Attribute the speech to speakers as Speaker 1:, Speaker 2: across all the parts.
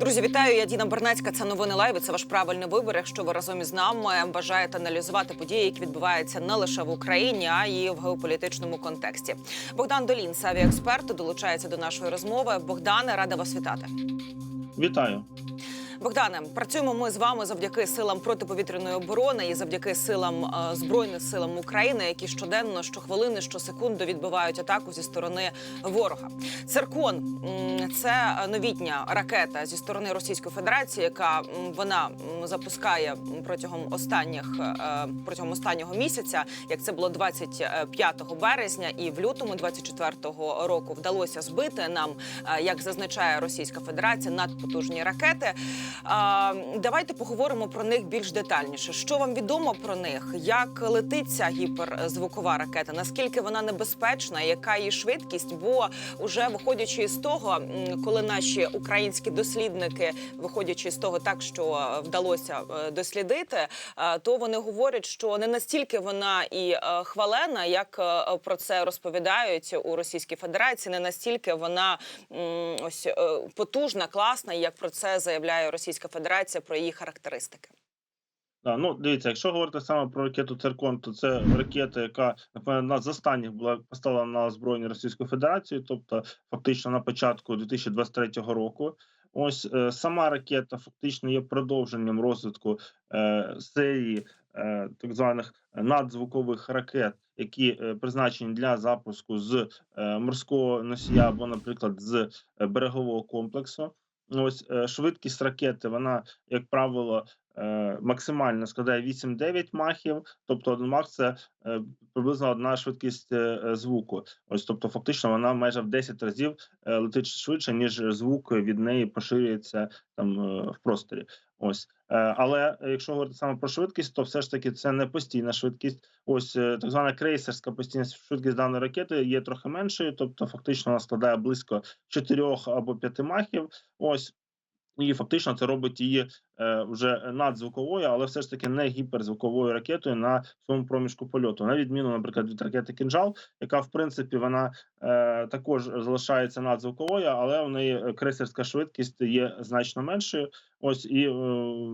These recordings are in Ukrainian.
Speaker 1: Друзі, вітаю. Я Діна Бернацька. Це новини лайв. Це ваш правильний вибір. Якщо ви разом із нами бажаєте аналізувати події, які відбуваються не лише в Україні, а й в геополітичному контексті. Богдан Долін, авіаексперт, долучається до нашої розмови. Богдане, рада вас вітати.
Speaker 2: Вітаю.
Speaker 1: Богдане, працюємо ми з вами завдяки силам протиповітряної оборони і завдяки силам е, збройним силам України, які щоденно, щохвилини, щосекунду відбивають атаку зі сторони ворога. Циркон це новітня ракета зі сторони Російської Федерації, яка вона запускає протягом останніх е, протягом останнього місяця, як це було 25 березня, і в лютому 24-го року вдалося збити нам, е, як зазначає Російська Федерація, надпотужні ракети. Давайте поговоримо про них більш детальніше. Що вам відомо про них? Як летить ця гіперзвукова ракета? Наскільки вона небезпечна? Яка її швидкість? Бо уже виходячи з того, коли наші українські дослідники, виходячи з того, так що вдалося е, дослідити, е, то вони говорять, що не настільки вона і е, хвалена, як про це розповідають у Російській Федерації, не настільки вона ось потужна, класна, як про це заявляє Російська Федерація про її характеристики.
Speaker 2: Да, ну дивіться, якщо говорити саме про ракету Циркон, то це ракета, яка напевно з останніх була поставлена на озброєння Російської Федерації, тобто фактично на початку 2023 року. Ось е, сама ракета фактично є продовженням розвитку е, серії е, так званих надзвукових ракет, які е, призначені для запуску з е, морського носія або, наприклад, з е, берегового комплексу. Ось е, швидкість ракети, вона, як правило, максимально складає 8-9 махів, тобто один мах це е, приблизно одна швидкість е, е, звуку. Ось, тобто, фактично, вона майже в 10 разів е, летить швидше, ніж звук від неї поширюється там е, в просторі. Ось, Е, але якщо говорити саме про швидкість, то все ж таки це не постійна швидкість. Ось е, так звана крейсерська постійна швидкість даної ракети є трохи меншою, тобто фактично вона складає близько 4 або 5 махів. Ось. І фактично це робить її е, вже надзвуковою, але все ж таки не гіперзвуковою ракетою на своєму проміжку польоту. На відміну, наприклад, від ракети Кінжал, яка в принципі вона е, також залишається надзвуковою, але у неї крейсерська швидкість є значно меншою. Ось і е,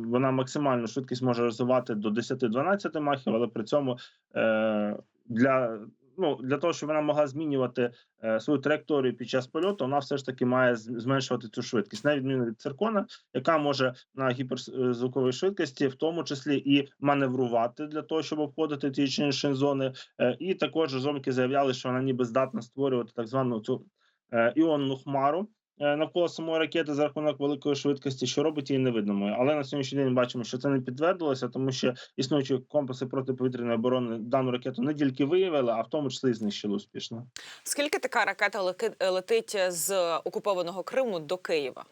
Speaker 2: вона максимальну швидкість може розвивати до 10-12 махів, але при цьому для ну для того, щоб вона могла змінювати е, свою траєкторію під час польоту, вона все ж таки має зменшувати цю швидкість, на відміну від циркона, яка може на гіперзвуковій швидкості, в тому числі і маневрувати для того, щоб обходити ті чи інші зони. Е, і також розробники заявляли, що вона ніби здатна створювати так звану цю е, іонну хмару. Е, Навколо самої ракети за рахунок великої швидкості, що робить її невидимою, але на сьогоднішній день бачимо, що це не підтвердилося, тому що існуючі комплекси протиповітряної оборони дану ракету не тільки виявили, а в тому числі і знищили успішно.
Speaker 1: Скільки така ракета летить з окупованого Криму до Києва?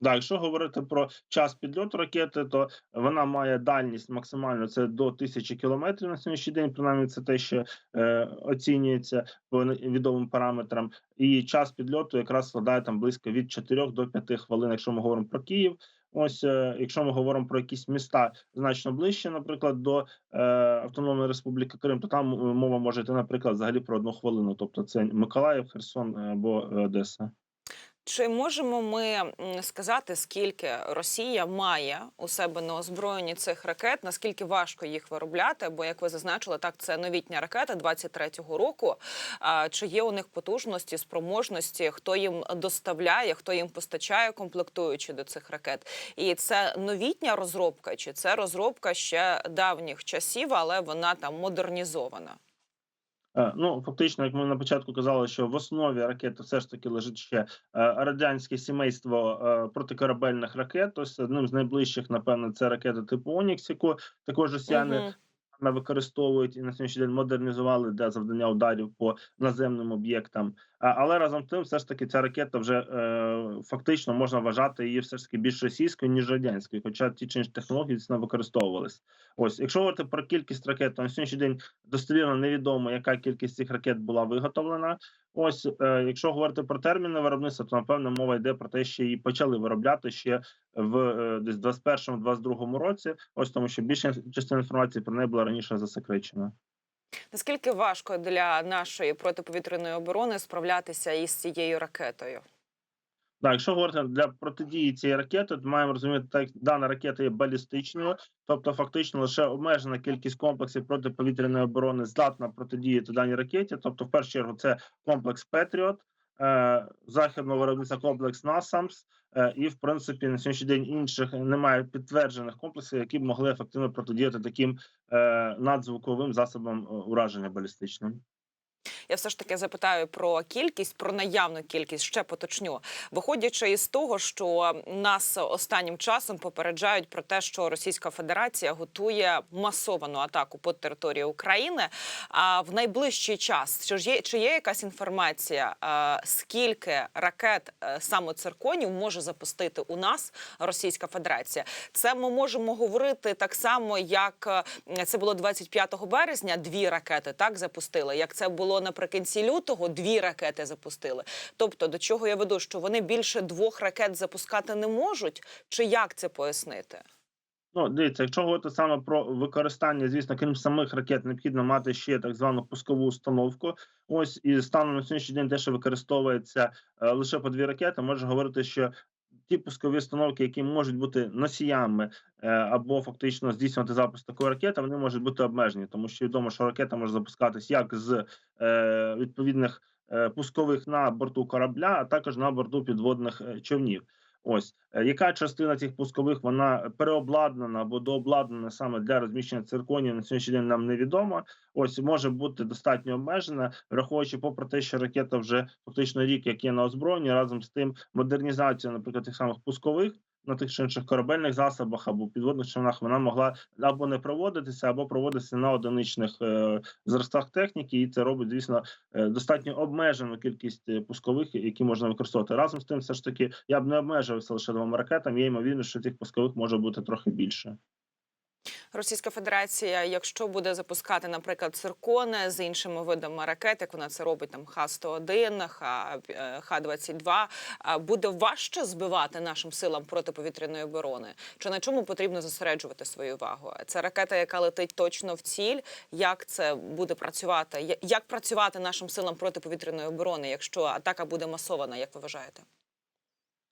Speaker 2: Да, якщо говорити про час підльоту ракети, то вона має дальність максимально це до тисячі кілометрів на сьогоднішній день. Принаймні, це те, що е, оцінюється по відомим параметрам. І час підльоту якраз складає там близько від 4 до 5 хвилин, якщо ми говоримо про Київ. Ось, е, якщо ми говоримо про якісь міста значно ближче, наприклад, до е, Автономної Республіки Крим, то там е, мова може йти, наприклад, взагалі про одну хвилину. Тобто це Миколаїв, Херсон або Одеса.
Speaker 1: Чи можемо ми сказати, скільки Росія має у себе на озброєнні цих ракет? Наскільки важко їх виробляти? Бо, як ви зазначили, так це новітня ракета 23-го року. А, чи є у них потужності, спроможності? Хто їм доставляє, хто їм постачає комплектуючі до цих ракет? І це новітня розробка, чи це розробка ще давніх часів, але вона там модернізована?
Speaker 2: Е, Ну, фактично, як ми на початку казали, що в основі ракети все ж таки лежить ще е, радянське сімейство е, протикорабельних ракет. Ось одним з найближчих, напевно, це ракета типу Онікс, яку також росіяни Угу. використовують і на сьогоднішній день модернізували для завдання ударів по наземним об'єктам. А, але разом з тим, все ж таки, ця ракета вже е, фактично можна вважати її все ж таки більш російською ніж радянською, хоча ті чи інші технології дійсно використовувалися. Ось, якщо говорити про кількість ракет, то на сьогоднішній день достовірно невідомо, яка кількість цих ракет була виготовлена. Ось, е, якщо говорити про терміни виробництва, то напевно мова йде про те, що її почали виробляти ще в е, десь 21-22 році. Ось тому, що більша частина інформації про неї була раніше засекречена.
Speaker 1: Наскільки важко для нашої протиповітряної оборони справлятися із цією ракетою?
Speaker 2: Так, якщо говорити для протидії цієї ракети, то маємо розуміти, так дана ракета є балістичною, тобто фактично лише обмежена кількість комплексів протиповітряної оборони здатна протидіяти даній ракеті. Тобто, в першу чергу, це комплекс Петріот, західного виробництва комплекс НАСАМС, е, і в принципі на сьогоднішній день інших немає підтверджених комплексів, які б могли ефективно протидіяти таким е, надзвуковим засобам е, ураження балістичним.
Speaker 1: Я все ж таки запитаю про кількість, про наявну кількість ще поточню. Виходячи із того, що нас останнім часом попереджають про те, що Російська Федерація готує масовану атаку по території України. А в найближчий час чи ж є чи є якась інформація, е, скільки ракет е, саме цирконів може запустити у нас Російська Федерація? Це ми можемо говорити так само, як е, це було 25 березня. Дві ракети так запустили. Як це було наприкінці лютого, дві ракети запустили. Тобто, до чого я веду, що вони більше двох ракет запускати не можуть, чи як це пояснити?
Speaker 2: Ну, дивіться, якщо говорити саме про використання, звісно, крім самих ракет, необхідно мати ще так звану пускову установку. Ось і станом на сьогоднішній день те, що використовується е, лише по дві ракети, може говорити, що ті пускові установки, які можуть бути носіями е, або фактично здійснювати запуск такої ракети, вони можуть бути обмежені, тому що відомо, що ракета може запускатись як з е, відповідних е, пускових на борту корабля, а також на борту підводних човнів. Ось Е, яка частина цих пускових вона переобладнана або дообладнана саме для розміщення цирконів на сьогоднішній день нам невідомо. Ось може бути достатньо обмежена, враховуючи попри те, що ракета вже фактично рік, як є на озброєнні, разом з тим модернізація, наприклад, тих самих пускових. На тих чи інших корабельних засобах або підводних човнах вона могла або не проводитися, або проводитися на одиничних е, зразках техніки, і це робить, звісно, е, достатньо обмежену кількість е, пускових, які можна використовувати. Разом з тим, все ж таки, я б не обмежувався лише двома ракетами. Є ймовірно, що цих пускових може бути трохи більше.
Speaker 1: Російська Федерація, якщо буде запускати, наприклад, циркони з іншими видами ракет, як вона це робить там Х-101, Х- е, Х-22, буде важче збивати нашим силам протиповітряної оборони? Чи на чому потрібно зосереджувати свою увагу? Це ракета, яка летить точно в ціль. Як це буде працювати? Як працювати нашим силам протиповітряної оборони, якщо атака буде масована, як ви вважаєте?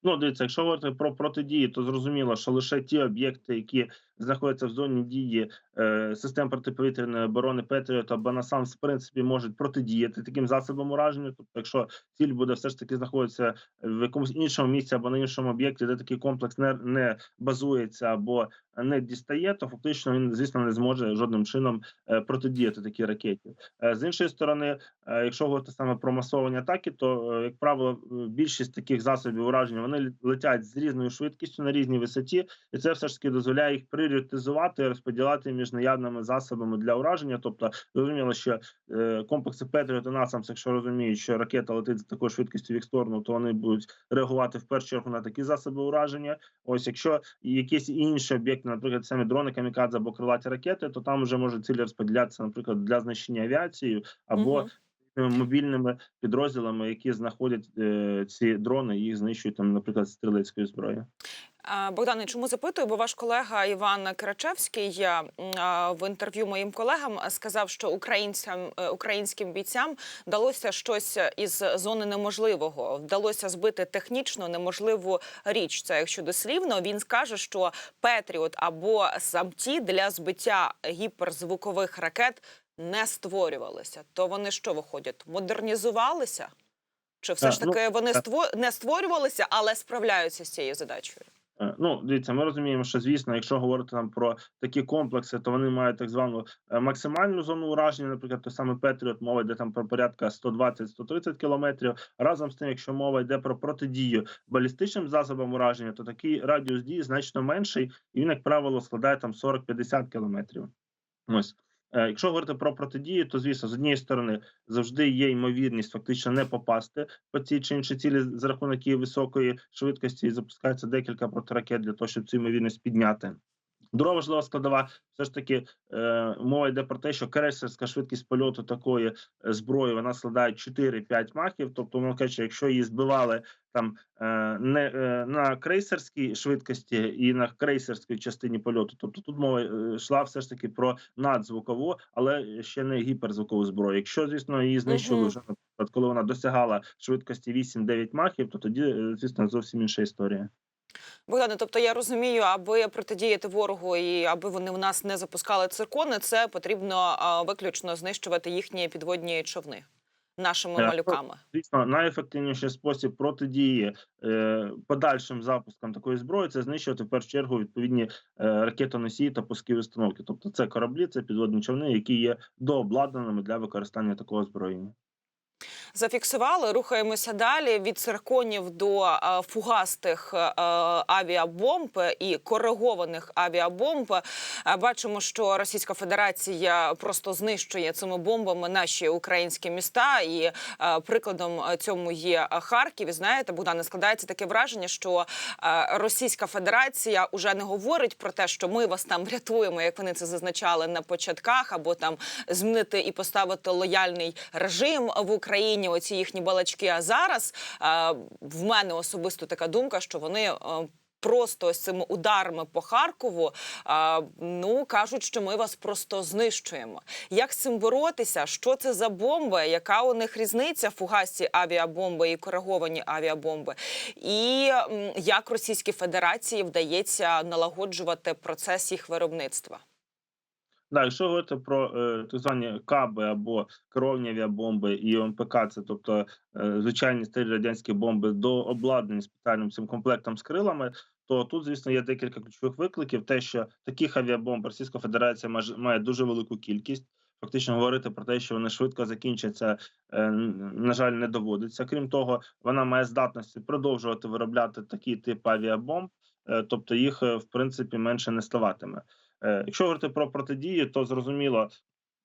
Speaker 2: Ну, дивіться, якщо говорити про протидії, то зрозуміло, що лише ті об'єкти, які знаходяться в зоні дії е, систем протиповітряної оборони Петріот або НАСАМ, в принципі, можуть протидіяти таким засобам ураження. Тобто, якщо ціль буде все ж таки знаходитися в якомусь іншому місці або на іншому об'єкті, де такий комплекс не, не базується або не дістає, то фактично він, звісно, не зможе жодним чином е, протидіяти такій ракеті. Е, з іншої сторони, е, якщо говорити саме про масовані атаки, то як правило, більшість таких засобів ураження вони летять з різною швидкістю на різній висоті, і це все ж таки дозволяє їх пріоритизувати розподіляти між наявними засобами для ураження. Тобто, зрозуміло, що е, комплекси Петріот і Насамс, якщо розуміють, що ракета летить з такою швидкістю в їх сторону, то вони будуть реагувати в першу чергу на такі засоби ураження. Ось якщо якісь інші об'єкти, наприклад, самі дрони камікадзе або крилаті ракети, то там вже може цілі розподілятися, наприклад, для знищення авіацією або тими мобільними підрозділами, які знаходять е, ці дрони, їх знищують там, наприклад, з стрілецької зброї.
Speaker 1: А, Богдане, чому запитую? Бо ваш колега Іван Крачевський в інтерв'ю моїм колегам сказав, що українцям е, українським бійцям вдалося щось із зони неможливого. Вдалося збити технічно неможливу річ. Це якщо дослівно він скаже, що Петріот або самті для збиття гіперзвукових ракет не створювалися. То вони що виходять? Модернізувалися? Чи все ж
Speaker 2: ну,
Speaker 1: таки вони не створювалися, але справляються з цією задачею?
Speaker 2: Е, Ну, дивіться, ми розуміємо, що звісно, якщо говорити там про такі комплекси, то вони мають так звану е, максимальну зону ураження. Наприклад, той самий Петріот, мова йде там про порядка 120-130 кілометрів. Разом з тим, якщо мова йде про протидію балістичним засобам ураження, то такий радіус дії значно менший, і він, як правило, складає там 40-50 кілометрів. Ось. Е, Якщо говорити про протидію, то звісно, з однієї сторони завжди є ймовірність фактично не попасти по цій чи іншій цілі за рахунок її високої швидкості, і запускається декілька протиракет для того, щоб цю ймовірність підняти. Друга важлива складова, все ж таки е, мова йде про те, що крейсерська швидкість польоту такої е, зброї вона складає 4-5 махів. Тобто, воно каже, якщо її збивали там е, не е, на крейсерській швидкості і на крейсерській частині польоту, тобто тут мова е, йшла все ж таки про надзвукову, але ще не гіперзвукову зброю. Якщо звісно її знищили вже наприклад, коли вона досягала швидкості 8-9 махів, то тоді е, звісно зовсім інша історія.
Speaker 1: Богдане, тобто я розумію, аби протидіяти ворогу і аби вони в нас не запускали циркони, це потрібно виключно знищувати їхні підводні човни нашими
Speaker 2: Е,
Speaker 1: малюками.
Speaker 2: Звісно, найефективніший спосіб протидії е, подальшим запускам такої зброї це знищувати в першу чергу відповідні е, ракетоносії та пускові установки. Тобто, це кораблі, це підводні човни, які є дообладнаними для використання такого озброєння.
Speaker 1: Зафіксували, рухаємося далі від цирконів до е, фугастих е, авіабомб і коригованих авіабомб. Е, Бачимо, що Російська Федерація просто знищує цими бомбами наші українські міста. І прикладом цьому є Харків. І знаєте, Богдане, складається таке враження, що Російська Федерація уже не говорить про те, що ми вас там врятуємо, як вони це зазначали на початках, або там змінити і поставити лояльний режим в Україні. Оці їхні балачки. А зараз е, в мене особисто така думка, що вони. е, Просто ось цими ударами по Харкову а, ну кажуть, що ми вас просто знищуємо. Як з цим боротися? Що це за бомби? Яка у них різниця фугасті авіабомби і кориговані авіабомби? І як Російській Федерації вдається налагоджувати процес їх виробництва?
Speaker 2: Да, якщо говорити про е, так звані каби або керовані авіабомби і ОМПК, це тобто е, звичайні старі радянські бомби до обладнані спеціальним цим комплектом з крилами, то тут, звісно, є декілька ключових викликів. Те, що таких авіабомб Російська Федерація має, дуже велику кількість. Фактично говорити про те, що вони швидко закінчаться, е, на жаль, не доводиться. Крім того, вона має здатності продовжувати виробляти такий тип авіабомб, тобто їх в принципі менше не ставатиме. Е, Якщо говорити про протидію, то зрозуміло,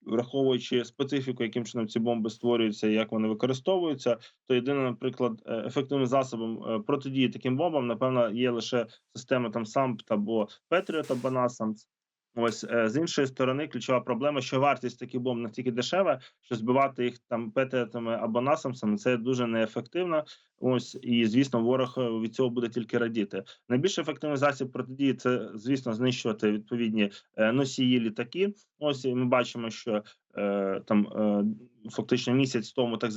Speaker 2: враховуючи специфіку, яким чином ці бомби створюються і як вони використовуються, то єдиним, наприклад, е, ефективним засобом е, протидії таким бомбам, напевно, є лише система там самп або Петріот або NASAMS. Ось е, з іншої сторони, ключова проблема, що вартість таких бомб настільки дешева, що збивати їх там петріотами або насамсами це дуже неефективно. Ось і звісно, ворог е, від цього буде тільки радіти. Найбільш ефективний засіб протидії це, звісно, знищувати відповідні е, носії літаки. Ось і ми бачимо, що е, там е, фактично місяць тому так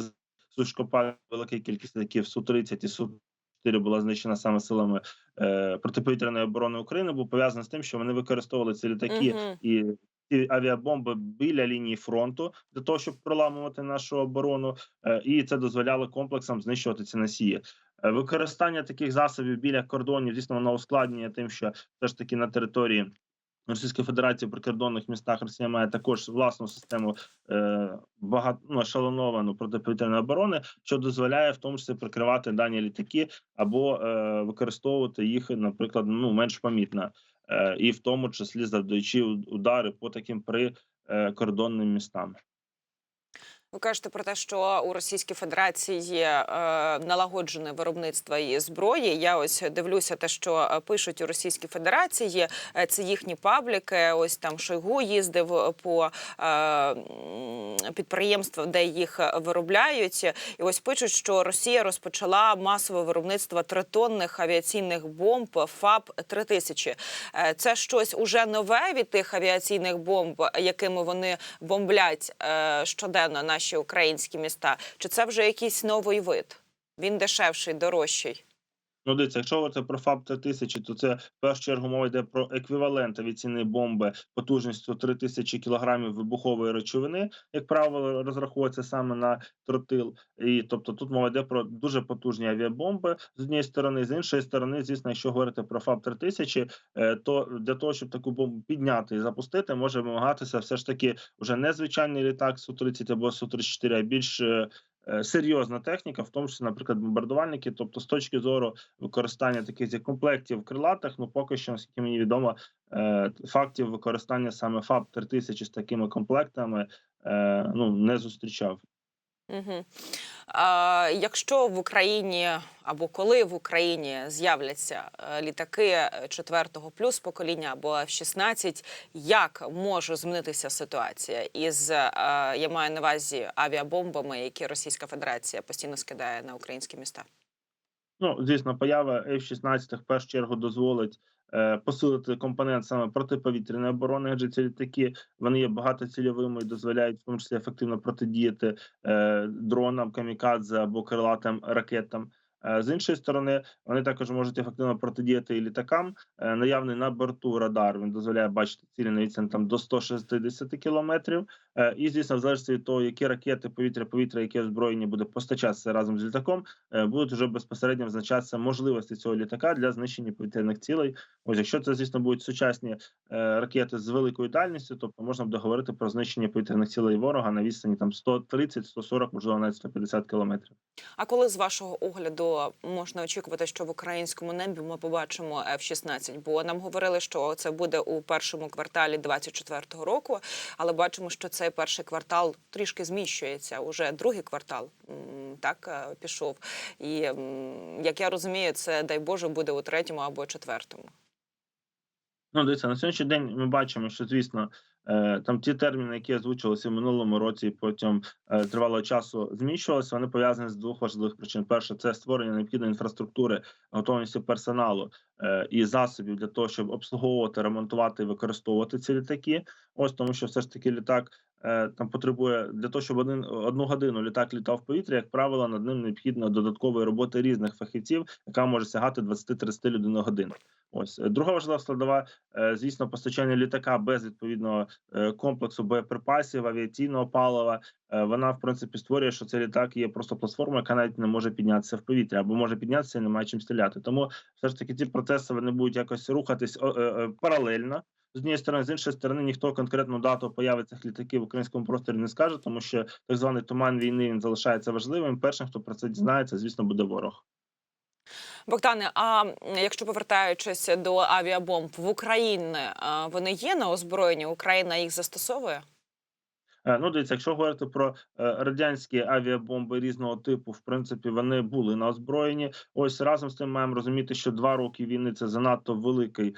Speaker 2: Сушкопа велика кількість літаків су 30 і су 4 була знищена саме силами е, протиповітряної оборони України, був пов'язаний з тим, що вони використовували ці літаки
Speaker 1: Мгм.
Speaker 2: і ці авіабомби біля лінії фронту для того, щоб проламувати нашу оборону, е, і це дозволяло комплексам знищувати ці носії. Е, Використання таких засобів біля кордонів, звісно, воно ускладнює тим, що все ж таки на території Російської Федерації в прикордонних містах Росія має також власну систему е, багато ну, протиповітряної оборони, що дозволяє в тому числі прикривати дані літаки або е, використовувати їх, наприклад, ну менш помітно, е, і в тому числі завдаючи удари по таким прикордонним містам.
Speaker 1: Ви кажете про те, що у Російській Федерації є е, налагоджене виробництво і зброї. Я ось дивлюся, те, що е, пишуть у Російській Федерації. Е, Це їхні пабліки. Ось там Шойгу їздив по підприємствам, де їх виробляють. І ось пишуть, що Росія розпочала масове виробництво тритонних авіаційних бомб ФАБ 3000 Е, Це щось уже нове від тих авіаційних бомб, якими вони бомблять щоденно наші українські міста. Чи це вже якийсь новий вид? Він дешевший, дорожчий.
Speaker 2: Ну, дивіться, якщо говорити про ФАБ 3000, то це в першу чергу мова йде про еквівалент авіаційної бомби потужністю 3000 кілограмів вибухової речовини, як правило, розраховується саме на тротил. І тобто тут мова йде про дуже потужні авіабомби з однієї сторони, з іншої сторони, звісно, якщо говорити про ФАБ 3000, е, то для того, щоб таку бомбу підняти і запустити, може вимагатися все ж таки вже не звичайний літак су 30 або су 34 а більш е, серйозна техніка, в тому числі, наприклад, бомбардувальники. Тобто, з точки зору використання таких комплектів крилатих, ну поки що, наскільки мені відомо, е, фактів використання саме ФАБ 3000 з такими комплектами е, ну не зустрічав.
Speaker 1: Угу. А, якщо в Україні або коли в Україні з'являться е, літаки четвертого плюс покоління або F-16, як може змінитися ситуація із е, я маю на увазі авіабомбами, які Російська Федерація постійно скидає на українські міста?
Speaker 2: Ну, звісно, поява F-16 в першу чергу дозволить е, посилити компонент саме протиповітряної оборони, адже ці літаки вони є багатоцільовими і дозволяють в тому числі ефективно протидіяти е, дронам, камікадзе або крилатим ракетам. Е, З іншої сторони, вони також можуть ефективно протидіяти літакам. Е, Наявний на борту радар він дозволяє бачити цілі на відстань там до 160 кілометрів. Е, І звісно, в залежності від того, які ракети повітря-повітря, які озброєння буде постачатися разом з літаком, будуть вже безпосередньо визначатися можливості цього літака для знищення повітряних цілей. Ось якщо це, звісно, будуть сучасні ракети з великою дальністю, тобто можна буде говорити про знищення повітряних цілей ворога на відстані там 130, 140, можливо, навіть 150 кілометрів.
Speaker 1: А коли з вашого огляду можна очікувати, що в українському небі ми побачимо F-16? Бо нам говорили, що це буде у першому кварталі 24-го року, але бачимо, що цей перший квартал трішки зміщується. Уже другий квартал так е, пішов. І як я розумію, це дай Боже буде у третьому або четвертому.
Speaker 2: Ну, дивіться, на сьогоднішній день ми бачимо, що звісно. Е, Там ті терміни, які озвучувалися в минулому році, потім е, тривалого часу зміщувалися, вони пов'язані з двох важливих причин: перше це створення необхідної інфраструктури, готовності персоналу е, і засобів для того, щоб обслуговувати, ремонтувати і використовувати ці літаки. Ось тому, що все ж таки літак там потребує для того, щоб один одну годину літак літав в повітрі. Як правило, над ним необхідно додаткової роботи різних фахівців, яка може сягати 20-30 людей на годину. Ось Е, друга важлива складова, е, звісно, постачання літака без відповідного е, комплексу боєприпасів, авіаційного палива. Вона в принципі створює, що цей літак є просто платформою, яка навіть не може піднятися в повітря або може піднятися і немає чим стріляти. Тому все ж таки ці процеси вони будуть якось рухатись паралельно. З однієї сторони, з іншої сторони, ніхто конкретну дату появи цих літаків в українському просторі не скаже, тому що так званий туман війни він залишається важливим. Першим, хто про це дізнається, звісно, буде ворог.
Speaker 1: Богдане, а якщо повертаючись до авіабомб в Україні, вони є на озброєнні? Україна їх застосовує?
Speaker 2: Е, Ну, дивіться, якщо говорити про е, радянські авіабомби різного типу, в принципі, вони були на озброєнні. Ось разом з тим маємо розуміти, що два роки війни це занадто великий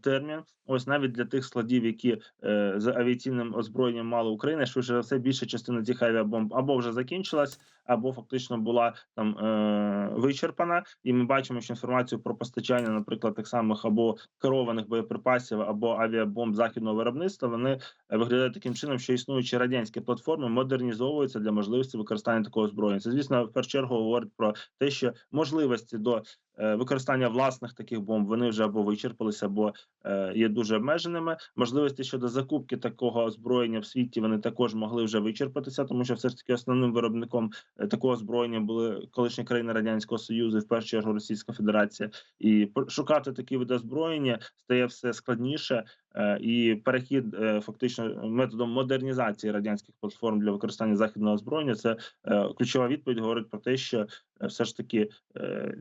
Speaker 2: термін. Ось навіть для тих складів, які е, з авіаційним озброєнням мала Україна, швидше за все більша частина цих авіабомб або вже закінчилась, або фактично була там е, вичерпана. І ми бачимо, що інформацію про постачання, наприклад, так самих або керованих боєприпасів, або авіабомб західного виробництва, вони е, виглядають таким чином, що існуючі радянські платформи модернізовуються для можливості використання такого озброєння. Це звісно в першу чергу говорить про те, що можливості до е, використання власних таких бомб вони вже або вичерпалися, або е, є дуже обмеженими. Можливості щодо закупки такого озброєння в світі вони також могли вже вичерпатися, тому що все ж таки основним виробником е, такого озброєння були колишні країни радянського союзу, в першу чергу Російська Федерація. І шукати такі види озброєння стає все складніше. Е, І перехід е, фактично методом модернізації радянських платформ для використання західного озброєння це е, ключова відповідь говорить про те, що все ж таки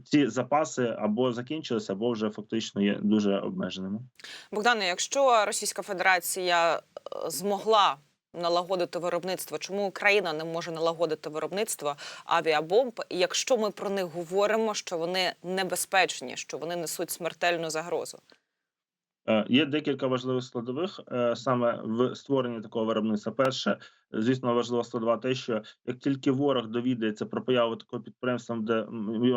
Speaker 2: ці запаси або закінчилися, або вже фактично є дуже обмеженими.
Speaker 1: Богдане, якщо Російська Федерація змогла налагодити виробництво, чому Україна не може налагодити виробництво авіабомб, якщо ми про них говоримо, що вони небезпечні, що вони несуть смертельну загрозу?
Speaker 2: Е, Є декілька важливих складових е, саме в створенні такого виробництва. Перше, звісно, важлива складова те, що як тільки ворог довідається про появу такого підприємства, де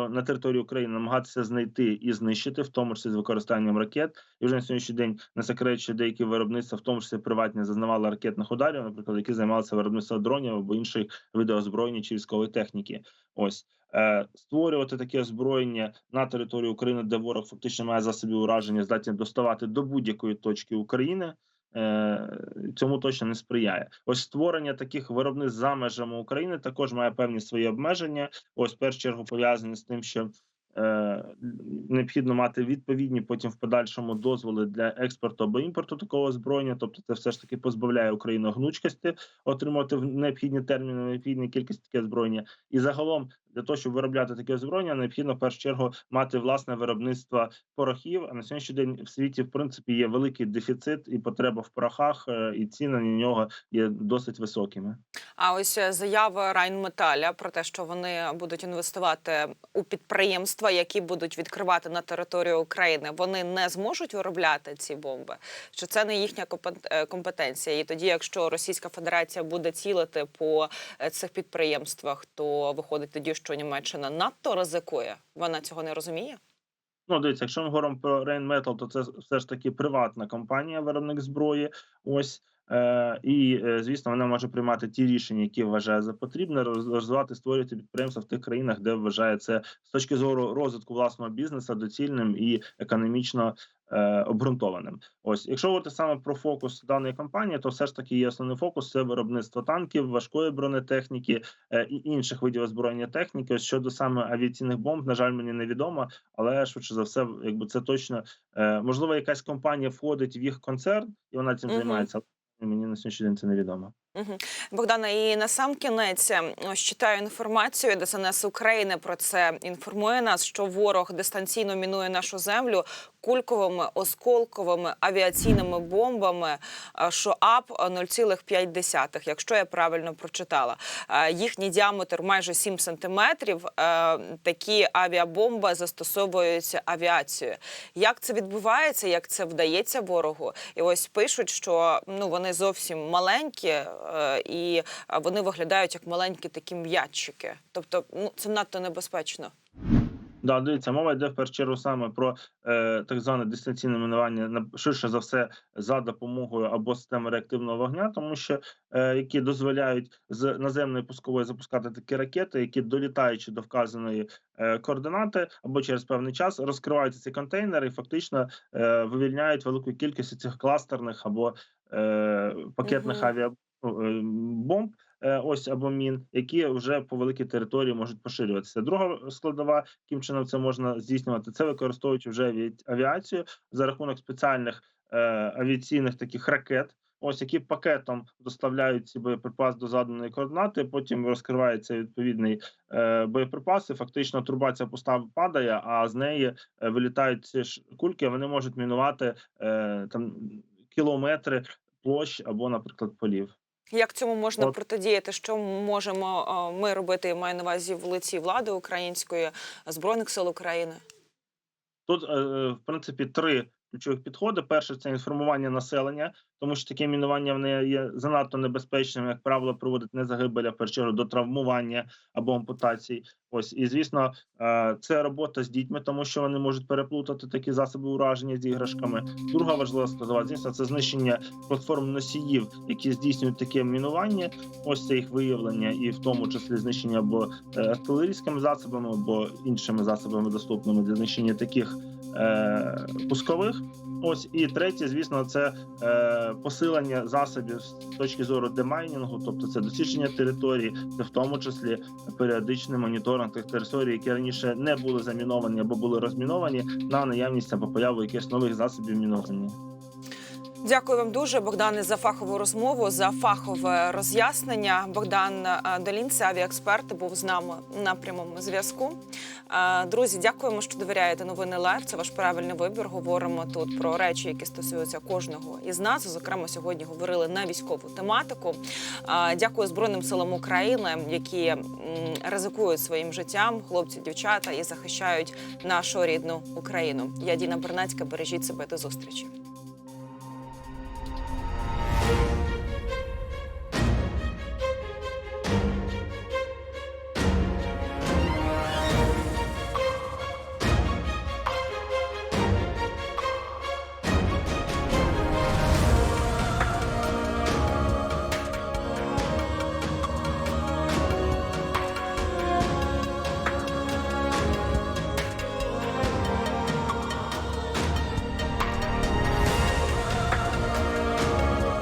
Speaker 2: на території України намагатися знайти і знищити, в тому числі з використанням ракет, і вже на сьогоднішній день не секрет, що деякі виробництва, в тому числі приватні, зазнавали ракетних ударів, наприклад, які займалися виробництвом дронів або інших видів озброєння чи військової техніки. Ось Е, створювати таке озброєння на території України, де ворог фактично має засобів ураження, здатні доставати до будь-якої точки України. Е, Цьому точно не сприяє. Ось створення таких виробництв за межами України також має певні свої обмеження. Ось першу чергу пов'язані з тим, що е, необхідно мати відповідні потім в подальшому дозволи для експорту або імпорту такого озброєння. Тобто, це все ж таки позбавляє Україну гнучкості отримати в необхідні терміни, необхідні кількість таке озброєння. І загалом для того, щоб виробляти таке озброєння, необхідно в першу чергу мати власне виробництво порохів. А на сьогоднішній день в світі в принципі є великий дефіцит і потреба в порохах, е, і ціни на нього є досить високими.
Speaker 1: А ось е, заява Райнметаля про те, що вони будуть інвестувати у підприємства, які будуть відкривати на територію України, вони не зможуть виробляти ці бомби. Що це не їхня е, компетенція? І тоді, якщо Російська Федерація буде цілити по цих підприємствах, то виходить тоді, що Німеччина надто ризикує. Вона цього не розуміє.
Speaker 2: Ну, дивіться, якщо ми говоримо про Rheinmetall, то це все ж таки приватна компанія, виробник зброї. Ось і е, звісно, вона може приймати ті рішення, які вважає за потрібне, роз- розвивати, створювати підприємства в тих країнах, де вважає це з точки зору розвитку власного бізнесу доцільним і економічно е, обґрунтованим. Ось, якщо говорити саме про фокус даної компанії, то все ж таки є основний фокус це виробництво танків, важкої бронетехніки е, і інших видів озброєння техніки. Ось щодо саме авіаційних бомб, на жаль, мені невідомо, але швидше за все, якби це точно е, можливо, якась компанія входить в їх концерн і вона цим
Speaker 1: Мгм.
Speaker 2: займається. Мені на сьогоднішній день це невідомо.
Speaker 1: Мгм. Богдана, і на сам кінець е, ось читаю інформацію. ДСНС України про це інформує нас, що ворог дистанційно мінує нашу землю кульковими осколковими авіаційними бомбами е, ШОАП 0,5, якщо я правильно прочитала. Е, Їхній діаметр майже 7 сантиметрів. Е, Такі авіабомби застосовуються авіацією. Як це відбувається? Як це вдається ворогу? І ось пишуть, що ну вони зовсім маленькі, е, і е, вони виглядають як маленькі такі м'ячики. Тобто, ну це надто небезпечно.
Speaker 2: Да, дивіться, мова йде в першу чергу саме про е, так зване дистанційне мінування на ширше за все за допомогою або системи реактивного вогня, тому що е, які дозволяють з наземної пускової запускати такі ракети, які долітаючи до вказаної е, координати або через певний час розкриваються ці контейнери і фактично е, вивільняють велику кількість цих кластерних або е, пакетних
Speaker 1: Мгм.
Speaker 2: авіабомб. Е, Ось або мін, які вже по великій території можуть поширюватися. Друга складова, яким чином це можна здійснювати, це використовуючи вже аві- авіацію за рахунок спеціальних е, авіаційних таких ракет. Ось які пакетом доставляють ці боєприпас до заданої координати. Потім розкривається відповідний е, боєприпас. І фактично труба ця пуста падає, а з неї е, вилітають ці ж кульки. Вони можуть мінувати е, там кілометри площ або, наприклад, полів.
Speaker 1: Як цьому можна
Speaker 2: От.
Speaker 1: протидіяти? Що можемо е, ми робити? я Маю на увазі в лиці влади української збройних сил України.
Speaker 2: Тут, е, е, в принципі, три ключових підходи. Перше це інформування населення, тому що таке мінування вони є занадто небезпечним, як правило, приводить не загибель, а чергу до травмування або ампутацій. Ось і звісно, е, це робота з дітьми, тому що вони можуть переплутати такі засоби ураження з іграшками. Друга важлива складова, звісно, це знищення платформ носіїв, які здійснюють таке мінування. Ось це їх виявлення, і в тому числі знищення або е, артилерійськими засобами, або іншими засобами доступними для знищення таких е, пускових. Ось і третє, звісно, це е, посилення засобів з точки зору демайнінгу, тобто це досічення території, це в тому числі періодичний моніторинг тих територій, які раніше не були заміновані або були розміновані на наявність або появу якихось нових засобів мінування.
Speaker 1: Дякую вам дуже, Богдане, за фахову розмову, за фахове роз'яснення. Богдан е, Долінце, авіаексперт, був з нами на прямому зв'язку. Е, Друзі, дякуємо, що довіряєте новини Лайв. Це ваш правильний вибір. Говоримо тут про речі, які стосуються кожного із нас. Зокрема, сьогодні говорили на військову тематику. Е, Дякую Збройним силам України, які ризикують своїм життям, хлопці, дівчата і захищають нашу рідну Україну. Я Діна Бернацька. Бережіть себе до зустрічі.